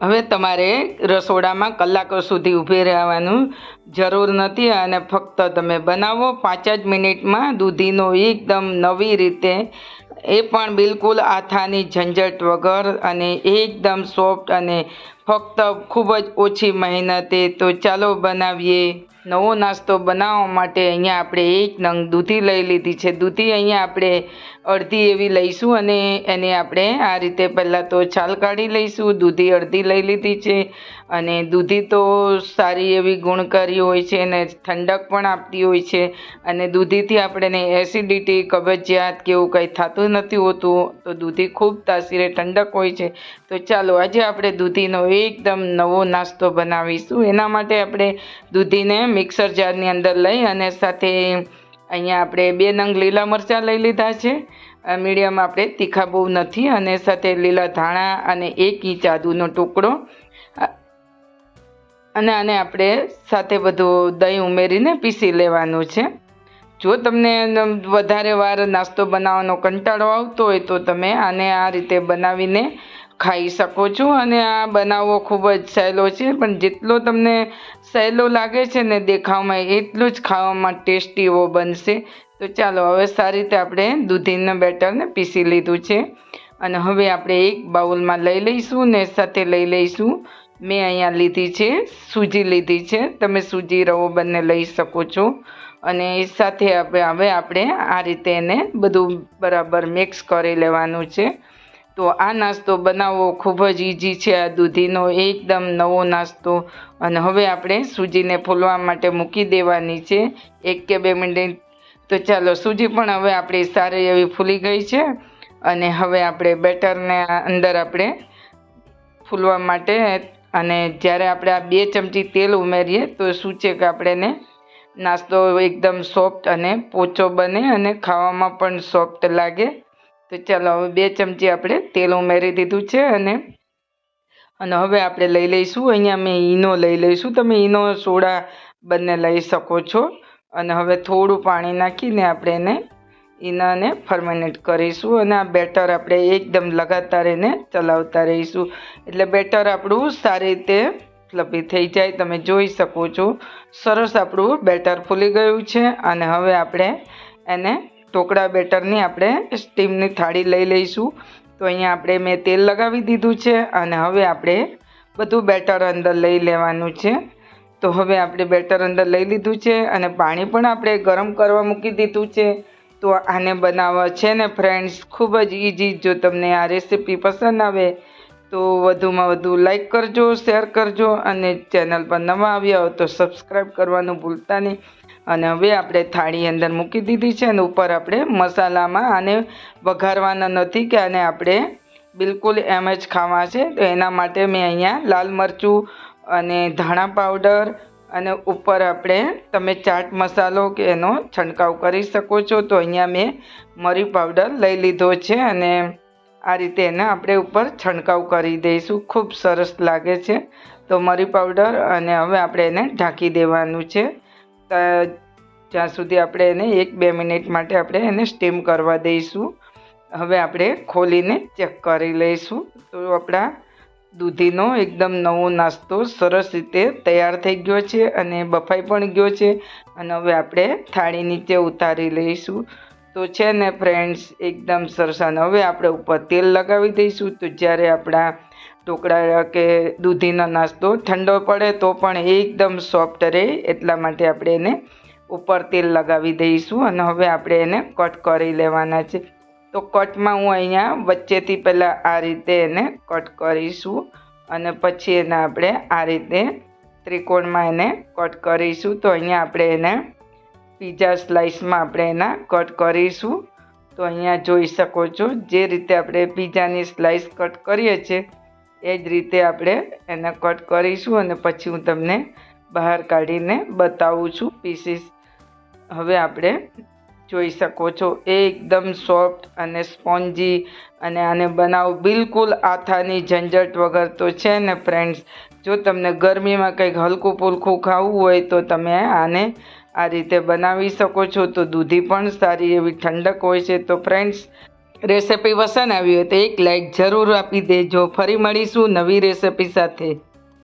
હવે તમારે રસોડામાં કલાકો સુધી ઊભી રહેવાનું જરૂર નથી અને ફક્ત તમે બનાવો. પાંચ જ મિનિટમાં દૂધીનો એકદમ નવી રીતે, એ પણ બિલકુલ આથાની ઝંઝટ વગર અને એકદમ સોફ્ટ અને ફક્ત ખૂબ જ ઓછી મહેનતે તો ચાલો બનાવીએ. નવો નાસ્તો બનાવવા માટે અહીંયા આપણે એક નંગ દૂધી લઈ લીધી છે. દૂધી અહીંયા આપણે અડધી એવી લઈશું અને એને આપણે આ રીતે પહેલાં તો છાલ કાઢી લઈશું. દૂધી અડધી લઈ લીધી છે અને દૂધી તો સારી એવી ગુણકારી હોય છે અને ઠંડક પણ આપતી હોય છે અને દૂધીથી આપણને એસિડિટી, કબજિયાત કે એવું કંઈ થતું નથી હોતું તો દૂધી ખૂબ તાસીરે ઠંડક હોય છે. તો ચાલો આજે આપણે દૂધીનો એકદમ નવો નાસ્તો બનાવીશું. એના માટે આપણે દૂધીને મિક્સર જારની અંદર લઈ અને સાથે અહીંયા આપણે બે નંગ લીલા મરચાં લઈ લીધા છે. મીડિયમ આપણે તીખા બહુ નથી અને સાથે લીલા ધાણા અને એક ઇંચ આદુનો ટુકડો. અને આને આપણે સાથે બધું દહીં ઉમેરીને પીસી લેવાનું છે. જો તમને વધારે વાર નાસ્તો બનાવવાનો કંટાળો આવતો હોય તો તમે આને આ રીતે બનાવીને ખાઈ શકો છો અને આ બનાવવો ખૂબ જ સહેલો છે. પણ જેટલો તમને સહેલો લાગે છે ને દેખાવમાં એટલું જ ખાવામાં ટેસ્ટી એવો બનશે. તો ચાલો હવે સારી રીતે આપણે દૂધીના બેટરને પીસી લીધું છે. અને હવે આપણે એક બાઉલમાં લઈ લઈશું ને સાથે લઈ લઈશું. મેં અહીંયા લીધી છે, સૂજી લીધી છે. તમે સૂજી રવો બંને લઈ શકો છો. અને એ સાથે હવે આપણે આ રીતે એને બધું બરાબર મિક્સ કરી લેવાનું છે. તો આ નાસ્તો બનાવવો ખૂબ જ ઇઝી છે આ દૂધીનો, એકદમ નવો નાસ્તો. અને હવે આપણે સૂજીને ફૂલવા માટે મૂકી દેવાની છે. એક કે બે મિનિટ. તો ચાલો, સૂજી પણ હવે આપણી સારી એવી ફૂલી ગઈ છે. અને હવે આપણે બેટરને અંદર આપણે ફૂલવા માટે અને જ્યારે આપણે આ બે ચમચી તેલ ઉમેરીએ તો શું છે કે આપણે નાસ્તો એકદમ સોફ્ટ અને પોચો બને અને ખાવામાં પણ સોફ્ટ લાગે. તો ચાલો હવે બે ચમચી આપણે તેલ ઉમેરી દીધું છે અને અને હવે આપણે લઈ લઈશું. અહીંયા મેં ઈનો લઈ લઈશું. તમે ઈનો સોડા બંને લઈ શકો છો. અને હવે થોડું પાણી નાખીને આપણે એને ઈનાને ફર્મેનેટ કરીશું અને આ બેટર આપણે એકદમ લગાતાર એને ચલાવતા રહીશું. એટલે બેટર આપણું સારી રીતે ફ્લપી થઈ જાય. તમે જોઈ શકો છો. સરસ આપણું બેટર ફૂલી ગયું છે. અને હવે આપણે એને ઢોકળા બેટરની આપણે સ્ટીમની થાળી લઈ લઈશું. તો અહીંયા આપણે મેં તેલ લગાવી દીધું છે અને હવે આપણે બધું બેટર અંદર લઈ લેવાનું છે. તો હવે આપણે બેટર અંદર લઈ લીધું છે અને પાણી પણ આપણે ગરમ કરવા મૂકી દીધું છે. તો આને બનાવવા છે ને ફ્રેન્ડ્સ ખૂબ જ ઇઝી જો તમને આ રેસીપી પસંદ આવે તો વધુમાં વધુ લાઈક કરજો શેર કરજો અને ચેનલ પર નવા આવ્યા હો તો સબસ્ક્રાઈબ કરવાનું ભૂલતા નહીં. અને હવે આપણે થાળી અંદર મૂકી દીધી છે અને ઉપર આપણે મસાલામાં આને વઘારવાના નથી કે આને આપણે બિલકુલ એમ જ ખાવા છે. તો એના માટે મેં અહીંયા લાલ મરચું અને ધાણા પાવડર અને ઉપર આપણે તમે ચાટ મસાલો કે એનો છંટકાવ કરી શકો છો. તો અહીંયા મેં મરી પાવડર લઈ લીધો છે અને આ રીતે એને આપણે ઉપર છંટકાવ કરી દઈશું. ખૂબ સરસ લાગે છે. તો મરી પાવડર અને હવે આપણે એને ઢાંકી દેવાનું છે. જ્યાં સુધી આપણે એને એક બે મિનિટ માટે આપણે એને સ્ટીમ કરવા દઈશું. હવે આપણે ખોલીને ચેક કરી લઈશું. તો આપણા દૂધીનો એકદમ નવો નાસ્તો સરસ રીતે તૈયાર થઈ ગયો છે અને બફાઈ પણ ગયો છે. અને હવે આપણે થાળી નીચે ઉતારી લઈશું. તો છે ને ફ્રેન્ડ્સ એકદમ સરસ. હવે આપણે ઉપર તેલ લગાવી દઈશું. તો જ્યારે આપણા ઢોકળા કે દૂધીનો નાસ્તો ઠંડો પડે તો પણ એકદમ સોફ્ટ રહે. એટલા માટે આપણે એને ઉપર તેલ લગાવી દઈશું. અને હવે આપણે એને કટ કરી લેવાના છે. તો કટમાં હું અહીંયા વચ્ચેથી પહેલાં આ રીતે એને કટ કરીશું. અને પછી એને આપણે આ રીતે ત્રિકોણમાં એને કટ કરીશું. તો અહીંયા આપણે એને પીઝા સ્લાઇસમાં આપણે એના કટ કરીશું. તો અહીંયા જોઈ શકો છો, જે રીતે આપણે પીઝાની સ્લાઇસ કટ કરીએ છીએ, એ જ રીતે આપણે એને કટ કરીશું અને પછી હું તમને બહાર કાઢીને બતાવું છું પીસીસ હવે આપણે જોઈ શકો છો એકદમ સોફ્ટ અને સ્પોન્જી અને આને બનાવો બિલકુલ આથાની ઝંઝટ વગર તો છે ને ફ્રેન્ડ્સ જો તમને ગરમીમાં કંઈક હલકું પુલકું ખાવું હોય તો તમે આને આ રીતે બનાવી શકો છો. તો દૂધી પણ સારી એવી ઠંડક હોય છે. તો ફ્રેન્ડ્સ રેસિપી પસંદ આવી હોય તો એક લાઈક જરૂર આપી દેજો. ફરી મળીશું નવી રેસિપી સાથે.